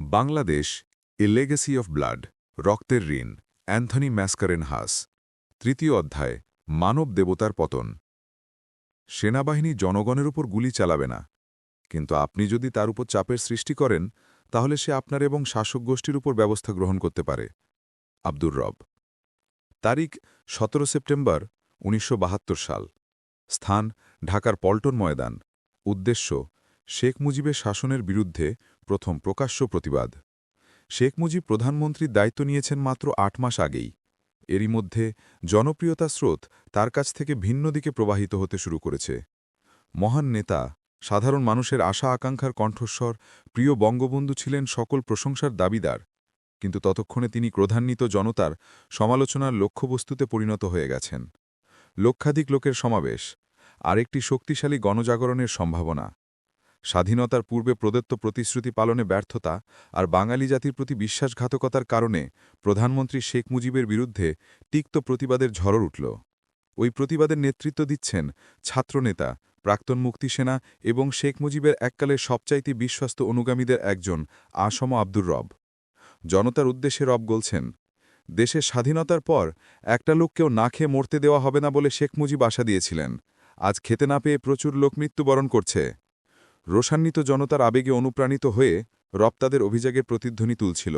Bangladesh, a legacy of blood, রক্তের ঋণ, Anthony ম্যাসকারেন হাস তৃতীয় অধ্যায়, মানব দেবতার পতন। সেনাবাহিনী জনগণের উপর গুলি চালাবে না। কিন্তু আপনি যদি তার উপর চাপের সৃষ্টি করেন, তাহলে সে আপনার এবং শাসক গোষ্ঠীর উপর ব্যবস্থা গ্রহণ করতে পারে। আব্দুর রব। তারিখ, সতেরো সেপ্টেম্বর, উনিশশো বাহাত্তর সাল। স্থান, ঢাকার পল্টন ময়দান। উদ্দেশ্য, শেখ মুজিবের শাসনের বিরুদ্ধে প্রথম প্রকাশ্য প্রতিবাদ। শেখ মুজিব প্রধানমন্ত্রীর দায়িত্ব নিয়েছেন মাত্র আট মাস আগেই। এরই মধ্যে জনপ্রিয়তা স্রোত তার কাছ থেকে ভিন্ন দিকে প্রবাহিত হতে শুরু করেছে। মহান নেতা, সাধারণ মানুষের আশা আকাঙ্ক্ষার কণ্ঠস্বর, প্রিয় বঙ্গবন্ধু ছিলেন সকল প্রশংসার দাবিদার। কিন্তু ততক্ষণে তিনি ক্রধান্বিত জনতার সমালোচনার লক্ষ্যবস্তুতে পরিণত হয়ে গেছেন। লক্ষাধিক লোকের সমাবেশ, আরেকটি শক্তিশালী গণজাগরণের সম্ভাবনা। স্বাধীনতার পূর্বে প্রদত্ত প্রতিশ্রুতি পালনে ব্যর্থতা আর বাঙালি জাতির প্রতি বিশ্বাসঘাতকতার কারণে প্রধানমন্ত্রী শেখ মুজিবের বিরুদ্ধে তিক্ত প্রতিবাদের ঝড় উঠল। ওই প্রতিবাদের নেতৃত্ব দিচ্ছেন ছাত্রনেতা, প্রাক্তন মুক্তিসেনা এবং শেখ মুজিবের এককালের সবচাইতে বিশ্বস্ত অনুগামীদের একজন আসম আব্দুর রব। জনতার উদ্দেশ্যে রব বলছেন দেশের স্বাধীনতার পর একটা লোককেও না খেয়ে মরতে দেওয়া হবে না বলে শেখ মুজিব আশা দিয়েছিলেন। আজ খেতে না পেয়ে প্রচুর লোক মৃত্যুবরণ করছে। রোষান্বিত জনতার আবেগে অনুপ্রাণিত হয়ে রপ্তাদের অভিযোগের প্রতিধ্বনি তুলছিল।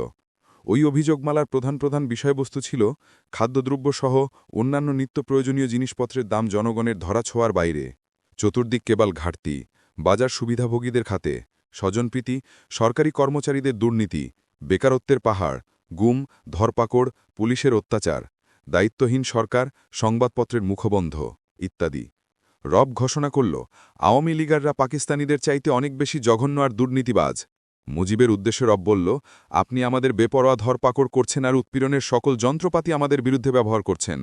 ওই অভিযোগমালার প্রধান প্রধান বিষয়বস্তু ছিল খাদ্যদ্রব্যসহ অন্যান্য নিত্য প্রয়োজনীয় জিনিসপত্রের দাম জনগণের ধরাছোঁয়ার বাইরে। চতুর্দিক কেবল ঘাটতি, বাজার সুবিধাভোগীদের খাতে, স্বজনপ্রীতি, সরকারি কর্মচারীদের দুর্নীতি, বেকারত্বের পাহাড়, গুম, ধরপাকড়, পুলিশের অত্যাচার, দায়িত্বহীন সরকার, সংবাদপত্রের মুখবন্ধ, ইত্যাদি। রব ঘোষণা করল, আওয়ামী লীগাররা পাকিস্তানিদের চাইতে অনেক বেশি জঘন্য আর দুর্নীতিবাজ। মুজিবের উদ্দেশ্যে রব বলল, আপনি আমাদের বেপরোয়া ধরপাকড় করছেন আর উৎপীড়নের সকল যন্ত্রপাতি আমাদের বিরুদ্ধে ব্যবহার করছেন।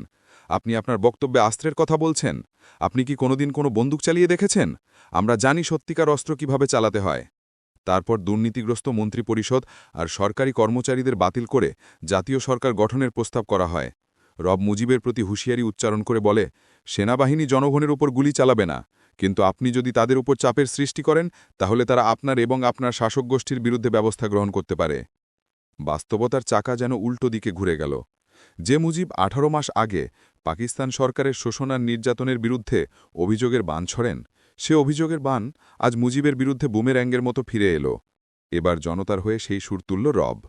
আপনি আপনার বক্তব্যে আস্ত্রের কথা বলছেন। আপনি কি কোনোদিন কোনো বন্দুক চালিয়ে দেখেছেন? আমরা জানি সত্যিকার অস্ত্র কীভাবে চালাতে হয়। তারপর দুর্নীতিগ্রস্ত মন্ত্রী পরিষদ আর সরকারি কর্মচারীদের বাতিল করে জাতীয় সরকার গঠনের প্রস্তাব করা হয়। রব মুজিবের প্রতি হুঁশিয়ারি উচ্চারণ করে বলে, সেনাবাহিনী জনগণের উপর গুলি চালাবে না, কিন্তু আপনি যদি তাদের উপর চাপের সৃষ্টি করেন, তাহলে তারা আপনার এবং আপনার শাসক গোষ্ঠীর বিরুদ্ধে ব্যবস্থা গ্রহণ করতে পারে। বাস্তবতার চাকা যেন উল্টো দিকে ঘুরে গেল। যে মুজিব আঠারো মাস আগে পাকিস্তান সরকারের শোষণার নির্যাতনের বিরুদ্ধে অভিযোগের বান ছড়েন, সে অভিযোগের বান আজ মুজিবের বিরুদ্ধে বুমের্যাঙ্গের মতো ফিরে এলো। এবার জনতার হয়ে সেই সুর তুলল রব।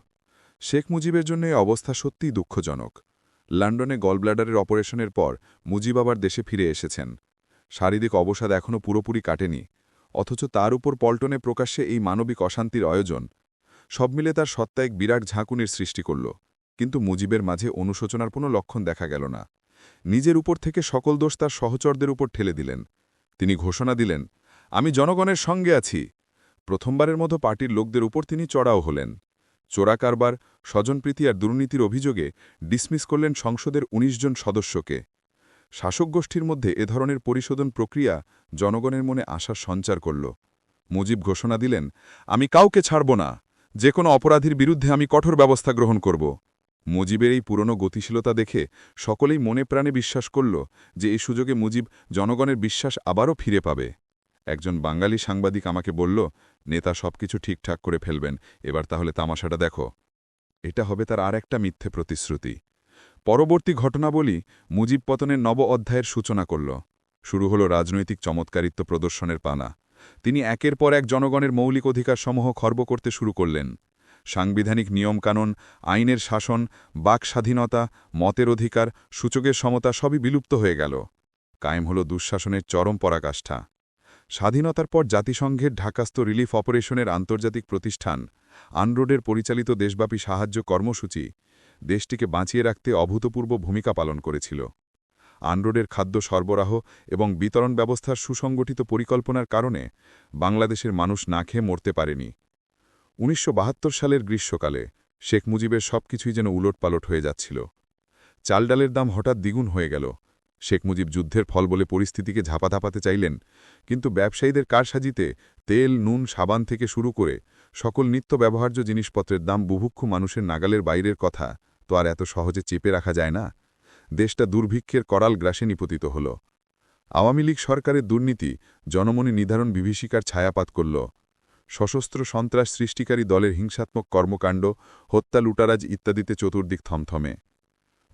শেখ মুজিবের জন্য এই অবস্থা সত্যিই দুঃখজনক। লন্ডনে গলব্লাডারের অপারেশনের পর মুজিব আবার দেশে ফিরে এসেছেন। শারীরিক অবসাদ এখনও পুরোপুরি কাটেনি, অথচ তার উপর পল্টনে প্রকাশ্যে এই মানবিক অশান্তির আয়োজন। সব মিলে তার সত্তা এক বিরাট ঝাঁকুনির সৃষ্টি করল, কিন্তু মুজিবের মাঝে অনুশোচনার কোনো লক্ষণ দেখা গেল না। নিজের উপর থেকে সকল দোষ তার সহচরদের উপর ঠেলে দিলেন। তিনি ঘোষণা দিলেন, আমি জনগণের সঙ্গে আছি। প্রথমবারের মতো পার্টির লোকদের উপর তিনি চড়াও হলেন। চোরা কারবার স্বজনপ্রীতি আর দুর্নীতির অভিযোগে ডিসমিস করলেন সংসদের ১৯ জন সদস্যকে। শাসক গোষ্ঠীর মধ্যে এ ধরনের পরিশোধন প্রক্রিয়া জনগণের মনে আশার সঞ্চার করল। মুজিব ঘোষণা দিলেন, আমি কাউকে ছাড়ব না। যে কোনো অপরাধীর বিরুদ্ধে আমি কঠোর ব্যবস্থা গ্রহণ করব। মুজিবের এই পুরনো গতিশীলতা দেখে সকলেই মনে প্রাণে বিশ্বাস করল যে এই সুযোগে মুজিব জনগণের বিশ্বাস আবারও ফিরে পাবে। একজন বাঙালি সাংবাদিক আমাকে বলল, নেতা সবকিছু ঠিকঠাক করে ফেলবেন, এবার তাহলে তামাশাটা দেখো। এটা হবে তার আর একটা মিথ্যে প্রতিশ্রুতি। পরবর্তী ঘটনাবলী মুজিব পতনের নব অধ্যায়ের সূচনা করল। শুরু হল রাজনৈতিক চমৎকারিত্ব প্রদর্শনের পানা। তিনি একের পর এক জনগণের মৌলিক অধিকার সমূহ খর্ব করতে শুরু করলেন। সাংবিধানিক নিয়মকানুন, আইনের শাসন, বাক স্বাধীনতা, মতের অধিকার, সূচকের সমতা সবই বিলুপ্ত হয়ে গেল। কায়েম হল দুঃশাসনের চরম পরাকাষ্ঠা। স্বাধীনতার পর জাতিসংঘের ঢাকাস্থ রিলিফ অপারেশনের আন্তর্জাতিক প্রতিষ্ঠান, আনরোডের পরিচালিত দেশব্যাপী সাহায্য কর্মসূচি, দেশটিকে বাঁচিয়ে রাখতে অভূতপূর্ব ভূমিকা পালন করেছিল। আনরোডের খাদ্য সরবরাহ এবং বিতরণ ব্যবস্থার সুসংগঠিত পরিকল্পনার কারণে বাংলাদেশের মানুষ না খেয়ে মরতে পারেনি। উনিশশো বাহাত্তর সালের গ্রীষ্মকালে শেখ মুজিবের সবকিছুই যেন উলটপালট হয়ে যাচ্ছিল। চাল ডালের দাম হঠাৎ দ্বিগুণ হয়ে গেল। শেখ মুজিব যুদ্ধের ফল বলে পরিস্থিতিকে ঝাপাধাপাতে চাইলেন, কিন্তু ব্যবসায়ীদের কারসাজিতে তেল, নুন, সাবান থেকে শুরু করে সকল নিত্য ব্যবহার্য জিনিসপত্রের দাম বুভুক্ষু মানুষের নাগালের বাইরের কথা তো আর এত সহজে চেপে রাখা যায় না। দেশটা দুর্ভিক্ষের করাল গ্রাসে নিপতিত হল। আওয়ামী লীগ সরকারের দুর্নীতি জনমনে নির্ধারণ বিভীষিকার ছায়াপাত করল। সশস্ত্র সন্ত্রাস সৃষ্টিকারী দলের হিংসাত্মক কর্মকাণ্ড, হত্যা, লুটারাজ ইত্যাদিতে চতুর্দিক থমথমে।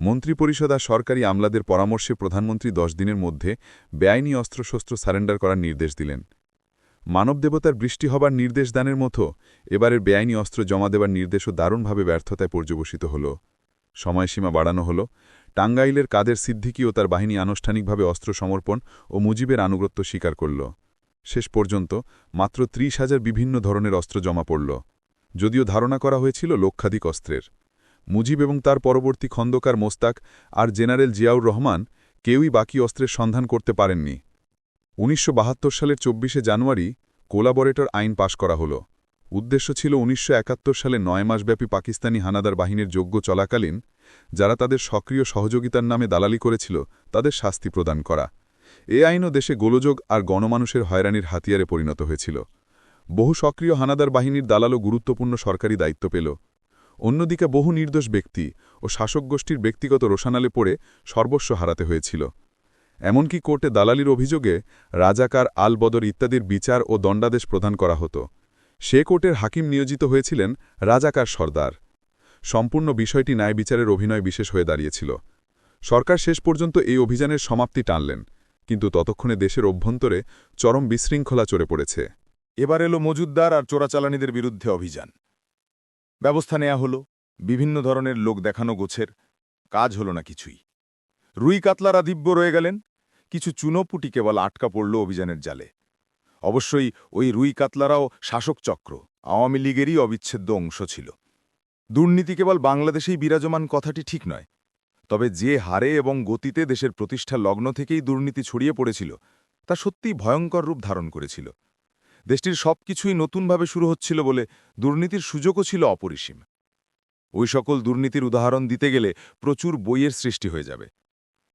মন্ত্রিপরিষদ আর সরকারি আমলাদের পরামর্শে প্রধানমন্ত্রী দশ দিনের মধ্যে বেআইনি অস্ত্রশস্ত্র সারেন্ডার করার নির্দেশ দিলেন। মানবদেবতার বৃষ্টি হবার নির্দেশ দানের মতো এবারের বেআইনি অস্ত্র জমা দেবার নির্দেশও দারুণভাবে ব্যর্থতায় পর্যবসিত হল। সময়সীমা বাড়ানো হল। টাঙ্গাইলের কাদের সিদ্দিকি ও তার বাহিনী আনুষ্ঠানিকভাবে অস্ত্র সমর্পণ ও মুজিবের আনুগত্য স্বীকার করল। শেষ পর্যন্ত মাত্র ত্রিশ হাজার বিভিন্ন ধরনের অস্ত্র জমা পড়ল। যদিও ধারণা করা হয়েছিল লক্ষাধিক অস্ত্রের। মুজিব এবং তার পরবর্তী খন্দকার মোস্তাক আর জেনারেল জিয়াউর রহমান কেউই বাকি অস্ত্রের সন্ধান করতে পারেননি। উনিশশো বাহাত্তর সালের চব্বিশে জানুয়ারি কোলাবরেটর আইন পাশ করা হল। উদ্দেশ্য ছিল উনিশশো একাত্তর সালে নয় মাসব্যাপী পাকিস্তানি হানাদার বাহিনীর যোগ্য চলাকালীন, যারা তাদের সক্রিয় সহযোগিতার নামে দালালি করেছিল, তাদের শাস্তি প্রদান করা। এ আইনও দেশে গোলযোগ আর গণমানুষের হয়রানির হাতিয়ারে পরিণত হয়েছিল। বহু সক্রিয় হানাদার বাহিনীর দালালও গুরুত্বপূর্ণ সরকারি দায়িত্ব পেল। অন্যদিকে বহু নির্দোষ ব্যক্তি ও শাসক গোষ্ঠীর ব্যক্তিগত রোশানালে পড়ে সর্বস্ব হারাতে হয়েছিল। এমনকি কোর্টে দালালির অভিযোগে রাজাকার আলবদর ইত্যাদির বিচার ও দণ্ডাদেশ প্রদান করা হতো। সে কোর্টের হাকিম নিয়োজিত হয়েছিলেন রাজাকার সর্দার। সম্পূর্ণ বিষয়টি ন্যায় বিচারের অভিনয় বিশেষ হয়ে দাঁড়িয়েছিল। সরকার শেষ পর্যন্ত এই অভিযানের সমাপ্তি টানলেন, কিন্তু ততক্ষণে দেশের অভ্যন্তরে চরম বিশৃঙ্খলা চড়ে পড়েছে। এবার এলো মজুদ্দার আর চোরাচালানিদের বিরুদ্ধে অভিযান। ব্যবস্থা নেয়া হলো, বিভিন্ন ধরনের লোক দেখানো গোছের, কাজ হলো না কিছুই। রুই কাতলারা দিব্য রয়ে গেলেন, কিছু চুনোপুটি কেবল আটকা পড়ল অভিযানের জালে। অবশ্যই ওই রুই কাতলারাও শাসক চক্র, আওয়ামী লীগেরই অবিচ্ছেদ্য অংশ ছিল। দুর্নীতি কেবল বাংলাদেশেই বিরাজমান কথাটি ঠিক নয়। তবে যে হারে এবং গতিতে দেশের প্রতিষ্ঠা লগ্ন থেকেই দুর্নীতি ছড়িয়ে পড়েছিল, তা সত্যিই ভয়ঙ্কর রূপ ধারণ করেছিল। দেশটির সব কিছুই নতুনভাবে শুরু হচ্ছিল বলে দুর্নীতির সুযোগও ছিল অপরিসীম। ওই সকল দুর্নীতির উদাহরণ দিতে গেলে প্রচুর বইয়ের সৃষ্টি হয়ে যাবে।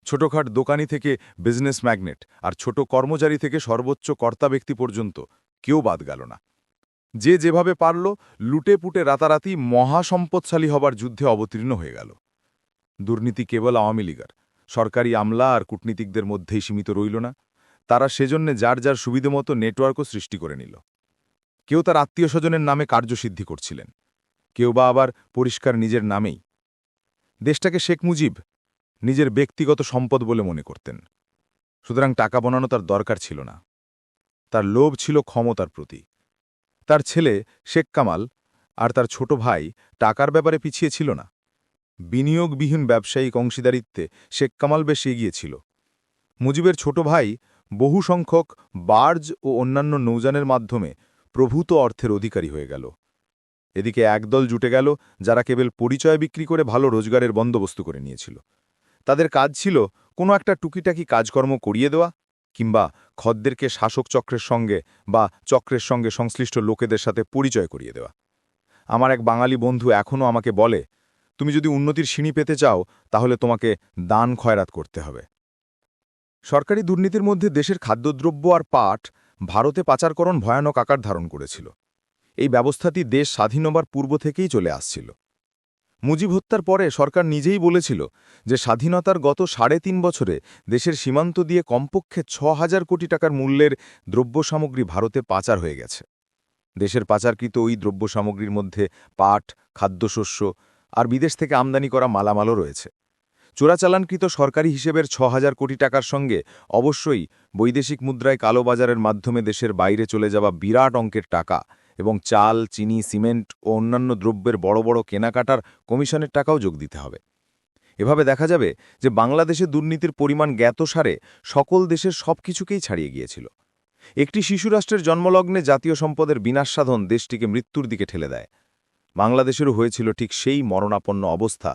ছোটখাট দোকানি থেকে বিজনেস ম্যাগনেট আর ছোট কর্মচারী থেকে সর্বোচ্চ কর্তা ব্যক্তি পর্যন্ত কেউ বাদ গেল না। যে যেভাবে পারল, লুটে পুটে রাতারাতি মহাসম্পদশালী হবার যুদ্ধে অবতীর্ণ হয়ে গেল। দুর্নীতি কেবল আওয়ামী লীগার। সরকারি আমলা আর কূটনীতিকদের মধ্যেই সীমিত রইল না। তারা সেজন্যে যার যার সুবিধেমতো নেটওয়ার্কও সৃষ্টি করে নিল। কেউ তার আত্মীয় স্বজনের নামে কার্যসিদ্ধি করছিলেন। কেউ বা আবার পরিষ্কার নিজের নামেই। দেশটাকে শেখ মুজিব নিজের ব্যক্তিগত সম্পদ বলে মনে করতেন। সুতরাং টাকা বনানো তার দরকার ছিল না। তার লোভ ছিল ক্ষমতার প্রতি। তার ছেলে শেখ কামাল আর তার ছোট ভাই টাকার ব্যাপারে পিছিয়ে ছিল না। বিনিয়োগবিহীন ব্যবসায়িক অংশীদারিত্বে শেখ কামাল বেশ এগিয়েছিল মুজিবের ছোট ভাই বহু সংখ্যক বার্জ ও অন্যান্য নৌযানের মাধ্যমে প্রভূত অর্থের অধিকারী হয়ে গেল। এদিকে একদল জুটে গেল যারা কেবল পরিচয় বিক্রি করে ভালো রোজগারের বন্দোবস্ত করে নিয়েছিল। তাদের কাজ ছিল কোনো একটা টুকিটাকি কাজকর্ম করিয়ে দেওয়া কিংবা খদ্দেরকে শাসক চক্রের সঙ্গে বা চক্রের সঙ্গে সংশ্লিষ্ট লোকেদের সাথে পরিচয় করিয়ে দেওয়া। আমার এক বাঙালি বন্ধু এখনও আমাকে বলে, তুমি যদি উন্নতির সিঁড়ি পেতে চাও, তাহলে তোমাকে দান খয়রাত করতে হবে। সরকারি দুর্নীতির মধ্যে দেশের খাদ্যদ্রব্য আর পাট ভারতে পাচারকরণ ভয়ানক আকার ধারণ করেছিল। এই ব্যবস্থাটি দেশ স্বাধীন হবার পূর্ব থেকেই চলে আসছিল। মুজিব হত্যার পরে সরকার নিজেই বলেছিল যে স্বাধীনতার গত সাড়ে তিন বছরে দেশের সীমান্ত দিয়ে কমপক্ষে ছ হাজার কোটি টাকার মূল্যের দ্রব্য সামগ্রী ভারতে পাচার হয়ে গেছে। দেশের পাচারকৃত ওই দ্রব্য সামগ্রীর মধ্যে পাট, খাদ্যশস্য আর বিদেশ থেকে আমদানি করা মালামালও রয়েছে। চোরাচালানকৃত সরকারি হিসেবের ছ হাজার কোটি টাকার সঙ্গে অবশ্যই বৈদেশিক মুদ্রায় কালোবাজারের মাধ্যমে দেশের বাইরে চলে যাওয়া বিরাট অঙ্কের টাকা এবং চাল, চিনি, সিমেন্ট ও অন্যান্য দ্রব্যের বড় বড় কেনাকাটার কমিশনের টাকাও যোগ দিতে হবে। এভাবে দেখা যাবে যে বাংলাদেশে দুর্নীতির পরিমাণ জ্ঞাতসারে সকল দেশের সব কিছুকেই ছাড়িয়ে গিয়েছিল। একটি শিশুরাষ্ট্রের জন্মলগ্নে জাতীয় সম্পদের বিনাশ সাধন দেশটিকে মৃত্যুর দিকে ঠেলে দেয়। বাংলাদেশেরও হয়েছিল ঠিক সেই মরণাপন্ন অবস্থা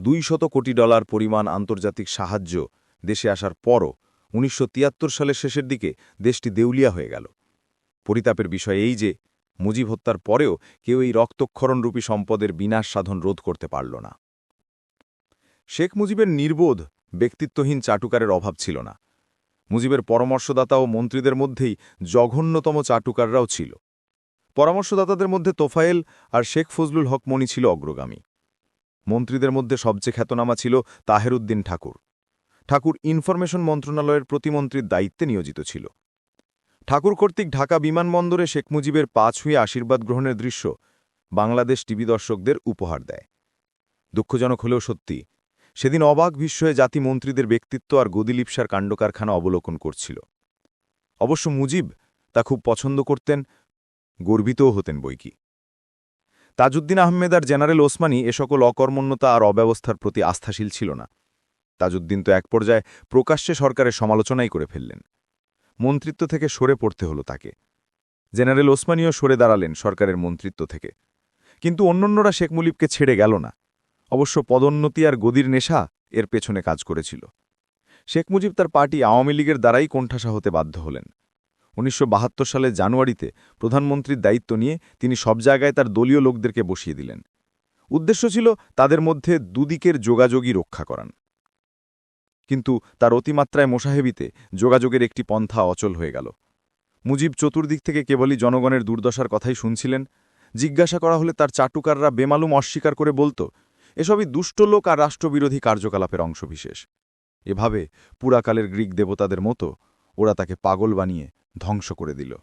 দুই শত কোটি ডলার পরিমাণ আন্তর্জাতিক সাহায্য দেশে আসার পরও উনিশশো তিয়াত্তর সালের শেষের দিকে দেশটি দেউলিয়া হয়ে গেল। পরিতাপের বিষয় এই যে, মুজিব হত্যার পরেও কেউ এই রক্তক্ষরণরূপী সম্পদের বিনাশ সাধন রোধ করতে পারল না। শেখ মুজিবের নির্বোধ, ব্যক্তিত্বহীন চাটুকারের অভাব ছিল না। মুজিবের পরামর্শদাতা ও মন্ত্রীদের মধ্যেই জঘন্যতম চাটুকাররাও ছিল। পরামর্শদাতাদের মধ্যে তোফায়েল আর শেখ ফজলুল হক মণি ছিল অগ্রগামী। মন্ত্রীদের মধ্যে সবচেয়ে খ্যাতনামা ছিল তাহেরুদ্দিন ঠাকুর। ঠাকুর ইনফরমেশন মন্ত্রণালয়ের প্রতিমন্ত্রীর দায়িত্বে নিয়োজিত ছিল। ঠাকুর কর্তৃক ঢাকা বিমানবন্দরে শেখ মুজিবের পা ছুঁয়ে আশীর্বাদ গ্রহণের দৃশ্য বাংলাদেশ টিভি দর্শকদের উপহার দেয়। দুঃখজনক হলেও সত্যি, সেদিন অবাক বিস্ময়ে জাতি মন্ত্রীদের ব্যক্তিত্ব আর গদিলিপসার কাণ্ডকারখানা অবলোকন করছিল। অবশ্য মুজিব তা খুব পছন্দ করতেন, গর্বিতও হতেন বইকি। তাজউদ্দিন আহমেদ আর জেনারেল ওসমানী এ সকল অকর্মণ্যতা আর অব্যবস্থার প্রতি আস্থাশীল ছিল না। তাজউদ্দিন তো এক পর্যায়ে প্রকাশ্যে সরকারের সমালোচনাই করে ফেললেন। মন্ত্রিত্ব থেকে সরে পড়তে হলো তাকে। জেনারেল ওসমানীও সরে দাঁড়ালেন সরকারের মন্ত্রিত্ব থেকে। কিন্তু অন্যান্যরা শেখ মুলিবকে ছেড়ে গেল না। অবশ্য পদোন্নতি আর গদির নেশা এর পেছনে কাজ করেছিল। শেখ মুজিব তার পার্টি আওয়ামী লীগের দ্বারাই কোণঠাসা হতে বাধ্য হলেন। উনিশশো সালে জানুয়ারিতে প্রধানমন্ত্রীর দায়িত্ব নিয়ে তিনি সব জায়গায় তার দলীয় লোকদেরকে বসিয়ে দিলেন। উদ্দেশ্য ছিল তাদের মধ্যে দুদিকের যোগাযোগই রক্ষা করান কিন্তু তার অতিমাত্রায় মোসাহেবিতে যোগাযোগের একটি পন্থা অচল হয়ে গেল। মুজিব চতুর্দিক থেকে কেবলই জনগণের দুর্দশার কথাই শুনছিলেন। জিজ্ঞাসা করা হলে তার চাটুকাররা বেমালুম অস্বীকার করে বলতো, এসবই দুষ্ট লোক আর রাষ্ট্রবিরোধী কার্যকলাপের অংশবিশেষ। এভাবে পুরাকালের গ্রিক দেবতাদের মতো ওরা তাকে পাগল বানিয়ে ধ্বংস করে দিল।